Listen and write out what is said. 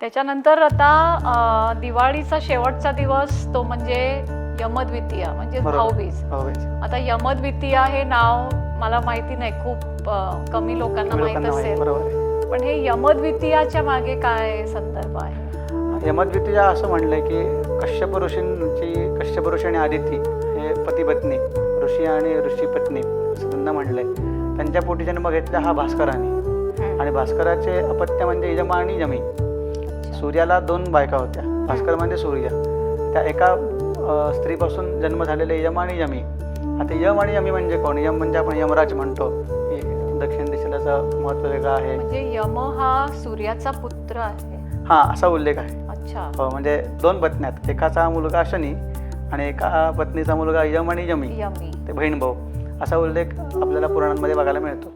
त्याच्यानंतर आता दिवाळीचा शेवटचा दिवस तो म्हणजे यमद्वितीया म्हणजे. भाऊबीज. आता यमद्वितीया हे नाव मला माहिती नाही खूप कमी लोकांना माहीत असेल. पण हे यमद्वितीयाच्या मागे काय संदर्भ आहे? यमद्वितीया असं म्हणलंय की कश्यप ऋषींची कश्यप ऋषी आणि आदिती हे पती पत्नी ऋषी आणि ऋषी पत्नी असं त्यांना म्हणलंय. त्यांच्या पोटी जन्म घेतला हा भास्कराने. आणि भास्कराचे अपत्य म्हणजे यमा आणि यमी. सूर्याला दोन बायका होत्या. भास्कर म्हणजे सूर्य. त्या एका स्त्रीपासून जन्म झालेले यम आणि यमी. आता यम आणि यमी म्हणजे कोण? यम म्हणजे आपण यमराज म्हणतो. दक्षिण दिशेला महत्त्व वेगळं आहे. म्हणजे यम हा सूर्याचा पुत्र आहे. हा असा उल्लेख आहे. अच्छा. हो म्हणजे दोन पत्न्यात एकाचा मुलगा शनी आणि एका पत्नीचा मुलगा यम आणि यमी. यमी. ते बहीण भाऊ. असा उल्लेख आपल्याला पुराणांमध्ये बघायला मिळतो.